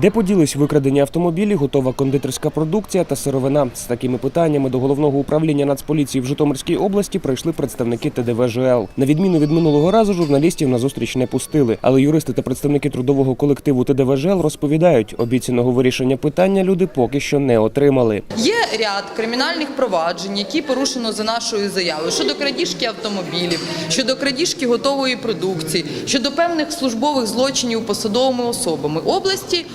Де поділись викрадені автомобілі, готова кондитерська продукція та сировина. З такими питаннями до головного управління Нацполіції в Житомирській області прийшли представники ТДВ ЖЛ. На відміну від минулого разу, журналістів на зустріч не пустили. Але юристи та представники трудового колективу ТДВ ЖЛ розповідають, обіцяного вирішення питання люди поки що не отримали. Є ряд кримінальних проваджень, які порушено за нашою заявою щодо крадіжки автомобілів, щодо крадіжки готової продукції, щодо певних службових злочинів посадовими особами області.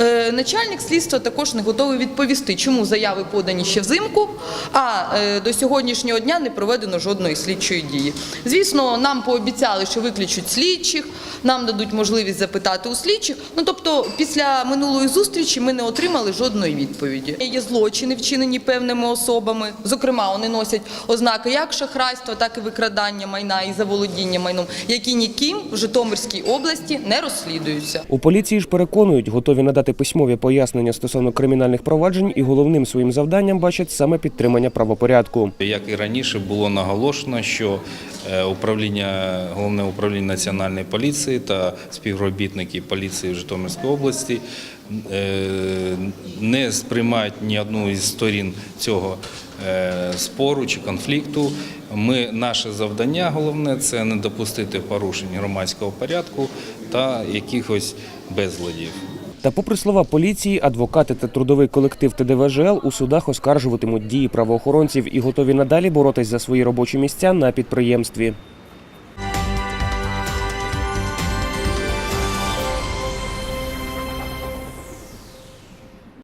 Е, Начальник слідства також не готовий відповісти, чому заяви подані ще взимку, а е, до сьогоднішнього дня не проведено жодної слідчої дії. Звісно, нам пообіцяли, що виключать слідчих, нам дадуть можливість запитати у слідчих. Ну тобто, після минулої зустрічі ми не отримали жодної відповіді. Є злочини, вчинені певними особами. Зокрема, вони носять ознаки як шахрайства, так і викрадання майна і заволодіння майном, які ніким в Житомирській області не розслідуються. У поліції ж переконують, готові надати письмові пояснення стосовно кримінальних проваджень і головним своїм завданням бачать саме підтримання правопорядку. Як і раніше було наголошено, що е, управління головне управління національної поліції та співробітники поліції в Житомирській області е, не сприймають ні одну із сторін цього е, спору чи конфлікту. Ми наше завдання головне це не допустити порушень громадського порядку та якихось безладів. Та, попри слова поліції, адвокати та трудовий колектив ТДВЖЛ у судах оскаржуватимуть дії правоохоронців і готові надалі боротись за свої робочі місця на підприємстві.